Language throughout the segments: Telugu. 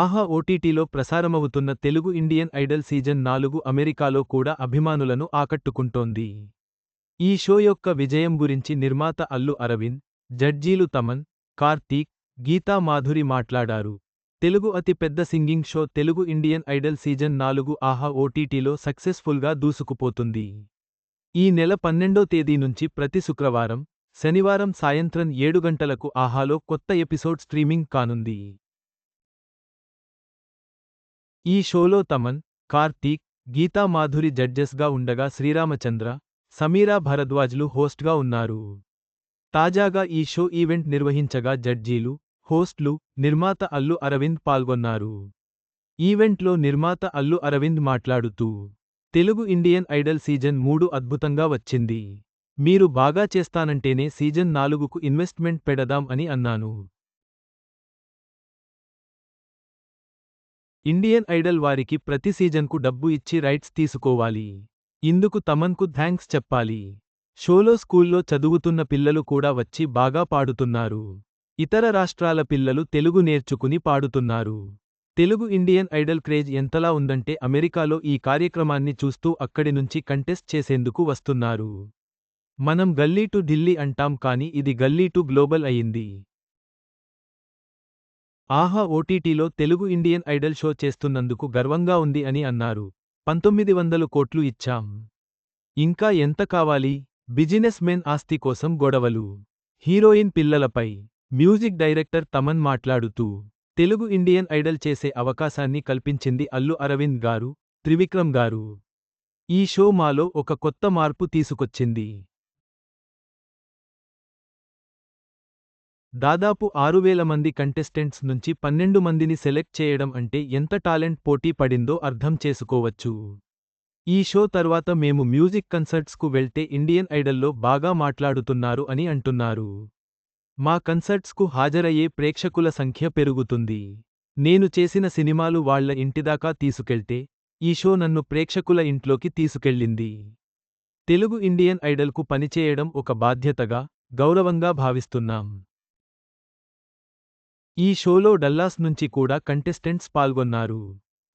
ఆహా ఓటీటీలో ప్రసారమవుతున్న తెలుగు ఇండియన్ ఐడల్ సీజన్ నాలుగు అమెరికాలో కూడా అభిమానులను ఆకట్టుకుంటోంది. ఈ షో యొక్క విజయం గురించి నిర్మాత అల్లు అరవింద్ జడ్జీలు తమన్ కార్తీక్ గీతా మాధురి మాట్లాడారు. తెలుగు అతిపెద్ద singing show Telugu Indian Idol season నాలుగు ఆహా ఓటీటీలో సక్సెస్ఫుల్గా దూసుకుపోతుంది. ఈ నెల పన్నెండో తేదీ నుంచి ప్రతి శుక్రవారం శనివారం సాయంత్రం ఏడు గంటలకు ఆహాలో కొత్త ఎపిసోడ్ స్ట్రీమింగ్ కానుంది. ఈ షోలో తమన్ కార్తీక్ గీతా మాధురి జడ్జెస్గా ఉండగా శ్రీరామచంద్ర సమీరా భరద్వాజ్లు హోస్ట్గా ఉన్నారు. తాజాగా ఈ షో ఈవెంట్ నిర్వహించగా జడ్జీలు హోస్ట్లు నిర్మాత అల్లు అరవింద్ పాల్గొన్నారు. ఈవెంట్లో నిర్మాత అల్లు అరవింద్ మాట్లాడుతూ తెలుగు ఇండియన్ ఐడల్ సీజన్ మూడు అద్భుతంగా వచ్చింది. మీరు బాగా చేస్తానంటేనే సీజన్ నాలుగుకు ఇన్వెస్ట్మెంట్ పెడదాం అని అన్నాను. ఇండియన్ ఐడల్ వారికి ప్రతి సీజన్కు డబ్బు ఇచ్చి రైట్స్ తీసుకోవాలి. ఇందుకు తమన్కు థ్యాంక్స్ చెప్పాలి. షోలో స్కూల్లో చదువుతున్న పిల్లలు కూడా వచ్చి బాగా పాడుతున్నారు. ఇతర రాష్ట్రాల పిల్లలు తెలుగు నేర్చుకుని పాడుతున్నారు. తెలుగు ఇండియన్ ఐడల్ క్రేజ్ ఎంతలా ఉందంటే అమెరికాలో ఈ కార్యక్రమాన్ని చూస్తూ అక్కడి నుంచి కంటెస్ట్ చేసేందుకు వస్తున్నారు. మనం గల్లీ టు ఢిల్లీ అంటాం కాని ఇది గల్లీ టు గ్లోబల్ అయింది. ఆహా ఓటీటీలో తెలుగు ఇండియన్ ఐడల్ షో చేస్తున్నందుకు గర్వంగా ఉంది అని అన్నారు. పంతొమ్మిది వందలు కోట్లు ఇచ్చాం. ఇంకా ఎంత కావాలి? బిజినెస్ మెన్ ఆస్తి కోసం గొడవలు. హీరోయిన్ పిల్లలపై మ్యూజిక్ డైరెక్టర్ తమన్ మాట్లాడుతూ తెలుగు ఇండియన్ ఐడల్ చేసే అవకాశాన్ని కల్పించింది అల్లు అరవింద్ గారు త్రివిక్రమ్ గారు. ఈ షో మాలో ఒక కొత్త మార్పు తీసుకొచ్చింది. దాదాపు ఆరువేల మంది కంటెస్టెంట్స్ నుంచి పన్నెండు మందిని సెలెక్ట్ చేయడం అంటే ఎంత టాలెంట్ పోటీ పడిందో అర్థం చేసుకోవచ్చు. ఈ షో తర్వాత మేము మ్యూజిక్ కన్సర్ట్స్కు వెళ్తే ఇండియన్ ఐడల్లో బాగా మాట్లాడుతున్నారు అని అంటున్నారు. మా కన్సర్ట్స్కు హాజరయ్యే ప్రేక్షకుల సంఖ్య పెరుగుతుంది. నేను చేసిన సినిమాలు వాళ్ళ ఇంటిదాకా తీసుకెళ్తే ఈ షో నన్ను ప్రేక్షకుల ఇంట్లోకి తీసుకెళ్ళింది. తెలుగు ఇండియన్ ఐడల్కు పనిచేయడం ఒక బాధ్యతగా గౌరవంగా భావిస్తున్నాం. ఈ షోలో డల్లాస్ నుంచి కూడా కంటెస్టెంట్స్ పాల్గొన్నారు.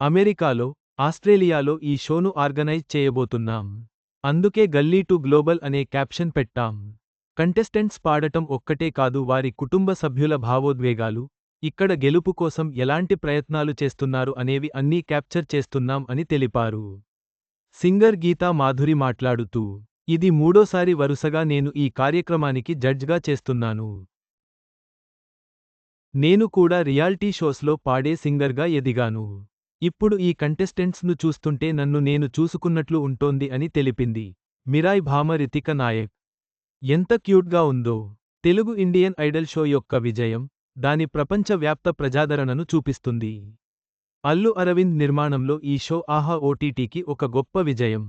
అమెరికాలో ఆస్ట్రేలియాలో ఈ షోను ఆర్గనైజ్ చేయబోతున్నాం. అందుకే గల్లీ టు గ్లోబల్ అనే క్యాప్షన్ పెట్టాం. కంటెస్టెంట్స్ పాడటం ఒక్కటే కాదు వారి కుటుంబ సభ్యుల భావోద్వేగాలు ఇక్కడ గెలుపు కోసం ఎలాంటి ప్రయత్నాలు చేస్తున్నారు అనేవి అన్నీ క్యాప్చర్ చేస్తున్నాం అని తెలిపారు. సింగర్ గీతా మాధురి మాట్లాడుతూ ఇది మూడోసారి వరుసగా నేను ఈ కార్యక్రమానికి జడ్జ్గా చేస్తున్నాను. నేను కూడా రియాల్టీ షోస్లో పాడే సింగర్గా ఎదిగాను. ఇప్పుడు ఈ కంటెస్టెంట్స్ను చూస్తుంటే నన్ను నేను చూసుకున్నట్లు ఉంటోంది అని తెలిపింది. మిరాయ్ భామ రితిక నాయక్. ఎంత క్యూట్గా ఉందో. తెలుగు ఇండియన్ ఐడల్ షో యొక్క విజయం దాని ప్రపంచ వ్యాప్త ప్రజాదరణను చూపిస్తుంది. అల్లు అరవింద్ నిర్మాణంలో ఈ షో ఆహా ఓటీటీకి ఒక గొప్ప విజయం.